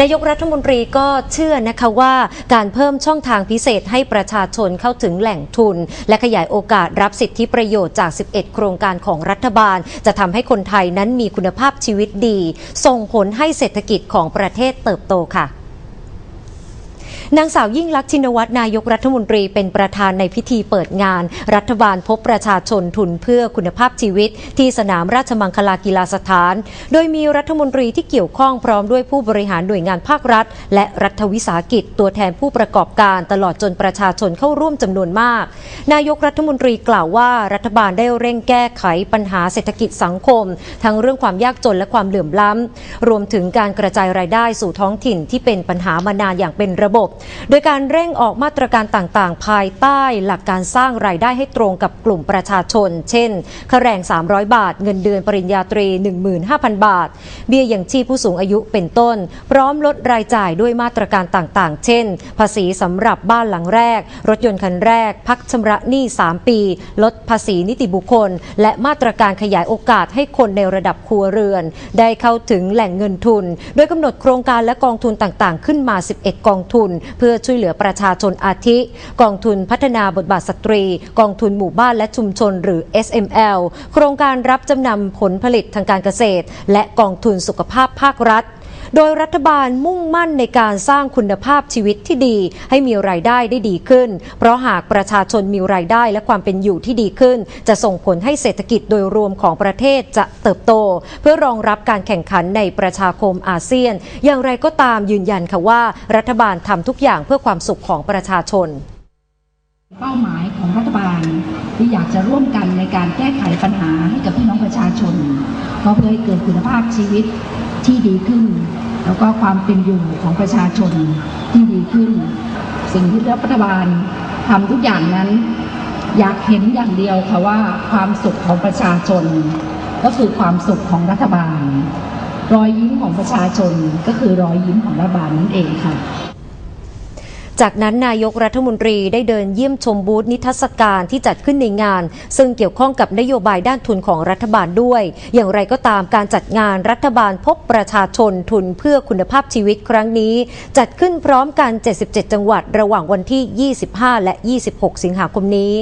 นายกรัฐมนตรีก็เชื่อนะคะว่าการเพิ่มช่องทางพิเศษให้ประชาชนเข้าถึงแหล่งทุน และขยายโอกาสรับสิทธิประโยชน์จาก 11 โครงการของรัฐบาล จะทำให้คนไทยนั้นมีคุณภาพชีวิตดี ส่งผลให้เศรษฐกิจของประเทศเติบโตค่ะ นางสาวยิ่งลักษณ์ชินวัตรนายกรัฐมนตรีเป็นประธานในพิธีเปิดงาน รัฐบาลพบประชาชนทุนเพื่อคุณภาพชีวิต ที่สนามราชมังคลากีฬาสถาน โดยมีรัฐมนตรีที่เกี่ยวข้องพร้อมด้วยผู้บริหารหน่วยงานภาครัฐ และรัฐวิสาหกิจตัวแทนผู้ประกอบการตลอดจนประชาชนเข้าร่วมจำนวนมาก นายกรัฐมนตรีกล่าวว่ารัฐบาลได้เร่งแก้ไขปัญหาเศรษฐกิจสังคม ทั้งเรื่องความยากจนและความเหลื่อมล้ำรวมถึงการกระจายรายได้สู่ท้องถิ่นที่เป็นปัญหามานานอย่างเป็นระบบโดยการเร่งออกมาตรการต่างๆ ภายใต้หลักการสร้างรายได้ให้ตรงกับกลุ่มประชาชน เช่นค่าแรง 300 บาท เงินเดือนปริญญาตรี 15,000 บาท เบี้ยยังชีพผู้สูงอายุเป็นต้น พร้อมลดรายจ่ายด้วยมาตรการต่างๆ เช่น ภาษีสำหรับบ้านหลังแรก รถยนต์คันแรก พักชำระหนี้ 3 ปี ลดภาษีนิติบุคคล และมาตรการขยายโอกาสให้คนในระดับครัวเรือน ได้เข้าถึงแหล่งเงินทุน โดยกำหนดโครงการและกองทุนต่างๆ ขึ้นมา 11 กองทุนเพื่อช่วยเหลือประชาชนอาทิ กองทุนพัฒนาบทบาทสตรี กองทุนหมู่บ้านและชุมชนหรือ SML โครงการรับจำนำผลผลิตทางการเกษตร และกองทุนสุขภาพภาครัฐ โดยรัฐบาลมุ่งมั่นในการสร้างคุณภาพชีวิตที่ดี ให้มีรายได้ได้ดีขึ้น เพราะหากประชาชนมีรายได้และความเป็นอยู่ที่ดีขึ้น จะส่งผลให้เศรษฐกิจโดยรวมของประเทศจะเติบโต เพื่อรองรับการแข่งขันในประชาคมอาเซียน อย่างไรก็ตามยืนยันค่ะว่า รัฐบาลทำทุกอย่างเพื่อความสุขของประชาชนเป้าหมายของรัฐบาลที่อยากจะร่วมกันในการแก้ไขปัญหาให้กับพี่น้องประชาชน ก็เพื่อให้เกิดคุณภาพชีวิตที่ดีขึ้น แล้วก็ความเป็นอยู่ของประชาชนที่ดีขึ้น สิ่งที่รัฐบาลทำทุกอย่างนั้น อยากเห็นอย่างเดียวค่ะว่าความสุขของประชาชน ก็คือความสุขของรัฐบาล รอยยิ้มของประชาชนก็คือรอยยิ้มของรัฐบาลนั่นเองค่ะ จากนั้นนายกรัฐมนตรีได้เดินเยี่ยมชมบูธนิทรรศการที่จัดขึ้นในงาน ซึ่งเกี่ยวข้องกับนโยบายด้านทุนของรัฐบาลด้วย อย่างไรก็ตามการจัดงานรัฐบาลพบประชาชนทุนเพื่อคุณภาพชีวิตครั้งนี้ จัดขึ้นพร้อมกัน 77 จังหวัดระหว่างวันที่ 25 และ 26 สิงหาคมนี้